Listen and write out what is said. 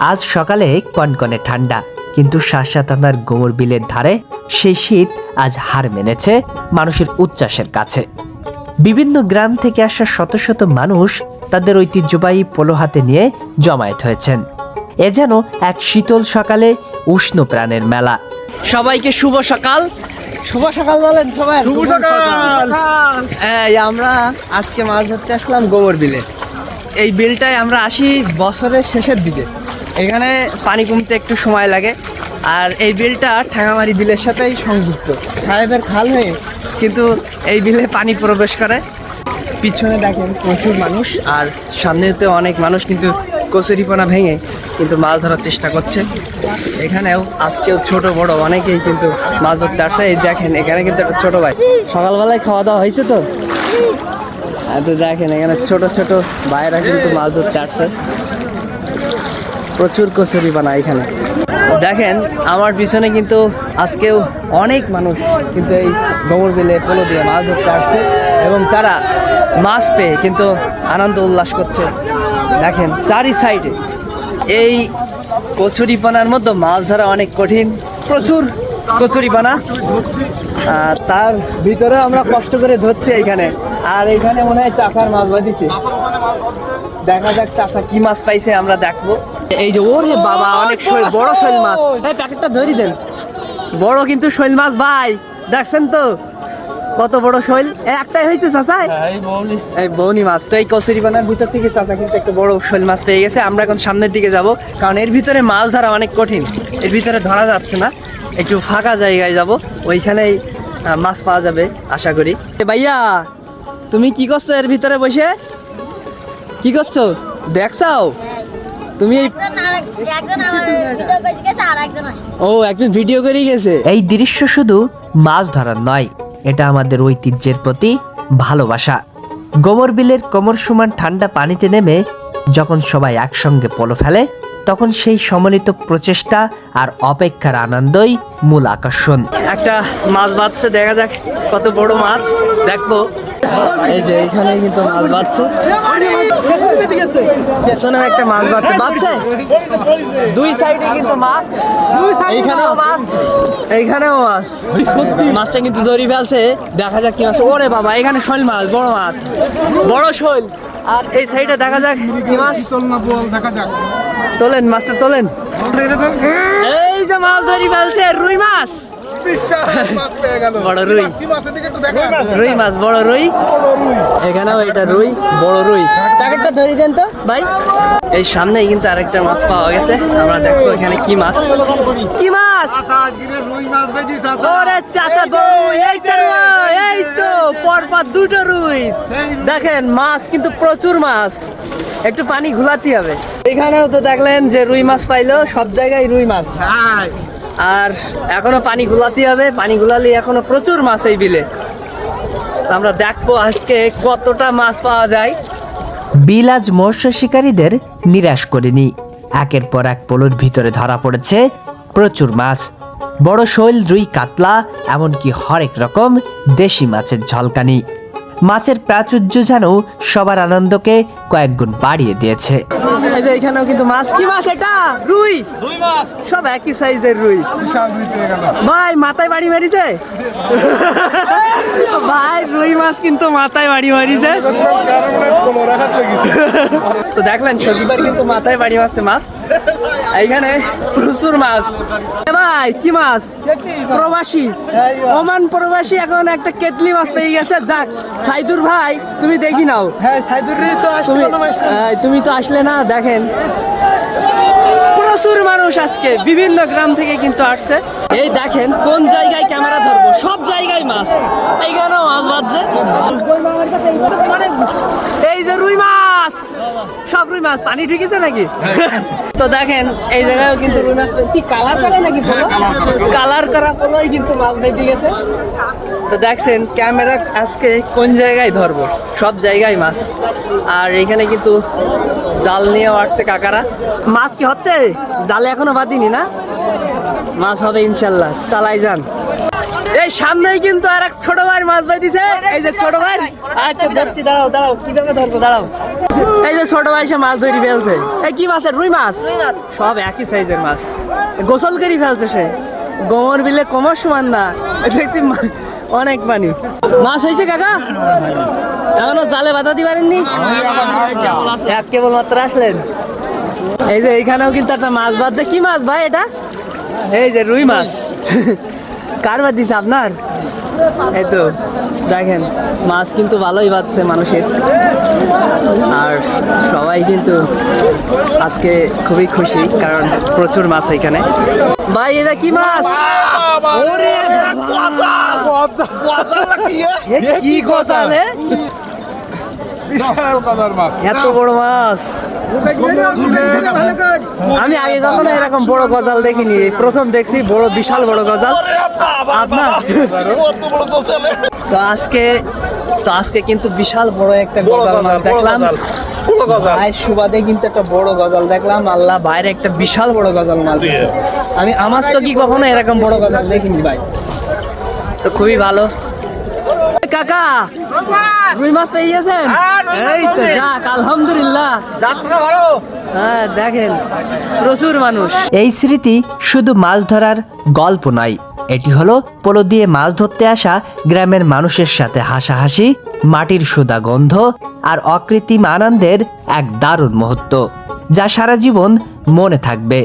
আজ সকালে কনকনে ঠান্ডা কিন্তু শাসাতানার গোমর বিলের ধারে সেই শীত আজ হার মেনেছে মানুষের উচ্ছ্বাসের কাছে। বিভিন্ন গ্রাম থেকে আসা শত শত মানুষ তাদের ঐতিহ্যবাহী পোলো হাতে নিয়ে জমায়েত হয়েছেন। এ যেন এক শীতল সকালে উষ্ণ প্রাণের মেলা। সবাইকে শুভ সকাল। শুভ সকাল বলেন সবাই। শুভ সকাল। এই আমরা আজকে মাছ ধরতে আসলাম গোবর বিলে। এই বিলটায় আমরা আসি বছরের শেষের দিকে। এখানে পানি কমতে একটু সময় লাগে। আর এই বিলটা ঠ্যাঙামারি বিলের সাথেই সংযুক্ত। সাহেবের খাল হয়ে কিন্তু এই বিলে পানি প্রবেশ করে। পিছনে দেখেন প্রচুর মানুষ আর সামনেতে অনেক মানুষ কিন্তু কচুরিপানা ভেঙে কিন্তু মাছ ধরার চেষ্টা করছে। এখানেও আজকেও ছোট বড় অনেকেই কিন্তু মাছ ধরতে আসছে এই দেখেন, এখানে কিন্তু একটা ছোট ভাই। সকালবেলায় খাওয়া দাওয়া হয়েছে তো? তো দেখেন, এখানে ছোট ছোট ভাইরা কিন্তু মাছ ধরতে আসছে প্রচুর কচুরি বানা এখানে। দেখেন, আমার পিছনে কিন্তু আজকেও অনেক মানুষ কিন্তু এই গোমর বিলে পোলো দিয়ে মাছ ধরতে আসছে এবং তারা মাছ পেয়ে কিন্তু আনন্দ উল্লাস করছে। দেখেন, চারি সাইডে এই কচুরিপানার মধ্যে মাছ ধরা অনেক কঠিন, প্রচুর কচুরিপানা তার ভিতরে আমরা কষ্ট করে ধরছি এইখানে। আর এইখানে মনে হয় চাষার মাছ বাঁধিছে। দেখা যাক চাষা কি মাছ পাইছে আমরা দেখব। এই যে ওরে বাবা অনেক বড় শৈল মাছ। এই প্যাকেটটা ধরি দেন। বড় কিন্তু শৈল মাছ ভাই। দেখছেন তো? কত বড় শৈল। একটাই হয়েছে চাষা? এই বৌনি। মাছ। তো এই কচুরি বানার ভিতর থেকে চাচা কিন্তু একটা বড় শৈল মাছ পেয়ে গেছে। আমরা এখন সামনের দিকে যাব কারণ এর ভিতরে মাছ ধরা অনেক কঠিন। এর ভিতরে ধরা যাচ্ছে না। একটু ফাঁকা জায়গায় যাব। ওইখানেই মাছ পাওয়া যাবে আশা করি। ভাইয়া তুমি কি করছ এর ভিতরে বসে? কি করছ? দেখছাও? তুমি ও একজন ভিডিও করে গেছে। এই দৃশ্য শুধু মাছ ধরার নয় এটা আমাদের ঐতিহ্যের প্রতি ভালোবাসা। গোমর বিলের কোমর সমান ঠান্ডা পানিতে নেমে যখন সবাই একসঙ্গে পলো ফেলে তখন সেই সম্মিলিত প্রচেষ্টা আর অপেক্ষার আনন্দই মূল আকর্ষণ। একটা মাছ বাঁধছে, দেখা যাক কত বড় মাছ। দেখব। এই যে এখানে কিন্তু মাছ বাঁধছে। পেছনেও একটা মাছ বাঁধছে। বাঁধছে? দুই সাইডে কিন্তু মাছ। এইখানেও মাছ। এইখানেও মাছ। মাছটা কিন্তু দড়ি ফেলছে। দেখা যাক কি মাছ। ওরে বাবা, এখানে শৈল মাছ, বড় মাছ। বড় শৈল। আর এই সাইডে দেখা যাক। কি মাছ বল দেখা যাক তোলেন মাছটা তোলেন। এই যে মাছ ধরি ফেলছে রুই মাছ। বিশাল মাছ পেয়ে গেল বড় রুই। রুই মাছ বড় রুই। এখানেও এটা রুই বড় রুই। প্যাকেটটা ধরি দেন তো। ভাই এই সামনেই কিন্তু আরেকটা মাছ পাওয়া গেছে। আমরা দেখব এখানে কি মাছ। কি মাছ? আজকে রুই মাছ বেজি চাচা। ওরে পরপর দুটো রুই। দেখেন, মাছ কিন্তু প্রচুর মাছ। একটু পানি ঘুলাতে হবে। এখানেও তো দেখলেন যে রুই মাছ পাইলো, সব জায়গায় রুই মাছ। আর এখনও পানি গুলাতে হবে। পানি গুলালে এখনও প্রচুর মাছ এই বিলে। আমরা দেখব আজকে কতটা মাছ পাওয়া যায়। বিল আজ মৎস্য শিকারীদের নিরাশ করেনি। একের পর এক পোলোর ভিতরে ধরা পড়েছে প্রচুর মাছ। বড় শৈল রুই কাতলা এমনকি হরেক রকম দেশি মাছের ঝলকানি। মাছের প্রাচুর্য যেন সবার আনন্দকে কয়েক গুণ বাড়িয়ে দিয়েছে। এই যে এখানেও কিন্তু মাছ। কি মাছ এটা? রুই। রুই মাছ। সব একই সাইজের রুই। বিশাল রুই পেয়ে গেল ভাই মাথায় বাড়ি মারিছে? মাছ কিন্তু মাথায় বাড়ি মারিছে তো দেখলেন সজীবার কিন্তু মাথায় বাড়ি মারছে মাছ। এইখানে প্রচুর মাছ। এ ভাই কি মাছ? প্রবাসী। ওমান প্রবাসী এখন একটা কেটলি মাছ পেয়ে গেছে। যাক সাইদুর ভাই তুমি দেখি নাও। হ্যাঁ সাইদুর তো তুমি তুমি তো আসলে না দেখেন। প্রচুর মানুষ আজকে বিভিন্ন গ্রাম থেকে কিন্তু আসছে। এই দেখেন, কোন জায়গায় ক্যামেরা ধরবো? সব জায়গায় মাছ। এইখানেও মাছ বাজছে। এই যে রুই মাছ। সব রুই মাছ পানি ঢুকেছে নাকি? তো দেখেন এই জায়গায় কিন্তু রুই মাছ কি কালার করে নাকি কালার করা পোলোই কিন্তু মাছ বেঁধে গেছে। তো দেখছেন ক্যামেরা আজকে কোন জায়গায় ধরবো? সব জায়গায় মাছ। আর এখানে কিন্তু জাল নিয়ে আসছে কাকারা। মাছ কি হচ্ছে? জালে এখনও বাঁধিনি না? মাছ হবে ইনশাল্লাহ। চালাই যান। এই সামনেই কিন্তু আর এক ছোট ভাই মাছ ভাই দিছে এই যে ছোট ভাই। আচ্ছা ধরছি দাঁড়াও দাঁড়াও কীভাবে ধরবো দাঁড়াও। এই যে ছোট ভাই সে মাছ ধরে ফেলছে। এই কি মাছের? রুই মাছ? সব একই সাইজের মাছ। গোসল করে ফেলছে সে। গোমর বিলে কোমর সমান না। দেখছি অনেক পানি। মাছ হয়েছে কাকা? এখনও জালে বাধা দিতে পারেননি? এক কেবল মাত্র আসলেন। এই যে এইখানেও কিন্তু একটা মাছ বাজছে কি মাছ ভাই এটা? এই যে রুই মাছ। কার বাদ দিছে? আপনার? এই তো দেখেন মাছ কিন্তু ভালোই বাজছে মানুষের। আর সবাই কিন্তু আজকে খুবই খুশি কারণ প্রচুর মাছ এখানে। ভাই এটা কি মাছ? ওরে কি গোসালে বিশাল কাদার মাছ। এত বড় মাছ। আমি আগে কখনো এরকম বড় গজাল দেখিনি। প্রথম দেখছি বড় বিশাল বড় গজাল। আপনার তো আজকে তো আজকে কিন্তু বিশাল বড় একটা গজাল মাছ দেখলাম। ভাইয়ের সুবাদে কিন্তু একটা বড় গজাল দেখলাম। আল্লাহ বাইরে একটা বিশাল বড় গজাল মাছ। আমি আমার চোখে কখনো এরকম বড় গজাল দেখিনি ভাই। তো খুবই ভালো। কাকা। রুই মাছ পেয়ে গেছেন? এই তো যাক আলহামদুলিল্লাহ। হ্যাঁ দেখেন প্রচুর মানুষ। এই স্মৃতি শুধু মাছ ধরার গল্প নয় এটি হলো পোলো দিয়ে মাছ ধরতে আসা গ্রামের মানুষের সাথে হাসাহাসি মাটির সুদা গন্ধ আর অকৃত্রিম আনন্দের এক দারুণ মুহূর্ত যা সারা জীবন মনে থাকবে।